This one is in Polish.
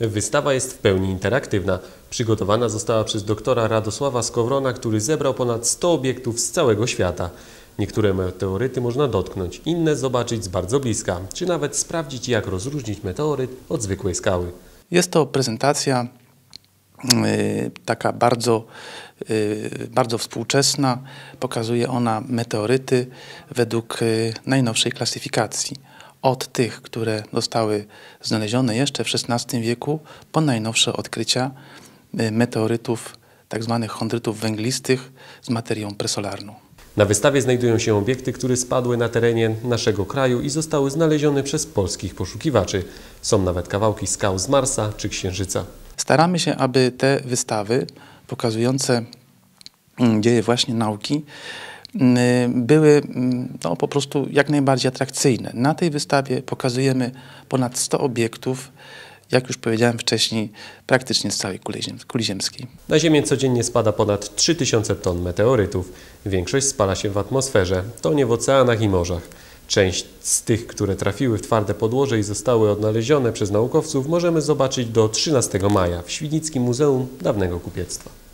Wystawa jest w pełni interaktywna. Przygotowana została przez doktora Radosława Skowrona, który zebrał ponad 100 obiektów z całego świata. Niektóre meteoryty można dotknąć, inne zobaczyć z bardzo bliska, czy nawet sprawdzić, jak rozróżnić meteoryt od zwykłej skały. Jest to prezentacja y, taka bardzo, y, bardzo współczesna. Pokazuje ona meteoryty według y, najnowszej klasyfikacji. Od tych, które zostały znalezione jeszcze w XVI wieku, po najnowsze odkrycia y, meteorytów, tak zwanych chondrytów węglistych z materią presolarną. Na wystawie znajdują się obiekty, które spadły na terenie naszego kraju i zostały znalezione przez polskich poszukiwaczy. Są nawet kawałki skał z Marsa czy Księżyca. Staramy się, aby te wystawy pokazujące mm, dzieje właśnie nauki były mm, no, po prostu jak najbardziej atrakcyjne. Na tej wystawie pokazujemy ponad 100 obiektów, jak już powiedziałem wcześniej, praktycznie z całej kuli ziemskiej. Na Ziemię codziennie spada ponad 3000 ton meteorytów. Większość spala się w atmosferze, to nie w oceanach i morzach. Część z tych, które trafiły w twarde podłoże i zostały odnalezione przez naukowców, możemy zobaczyć do 13 maja w Świdnickim Muzeum Dawnego Kupiectwa.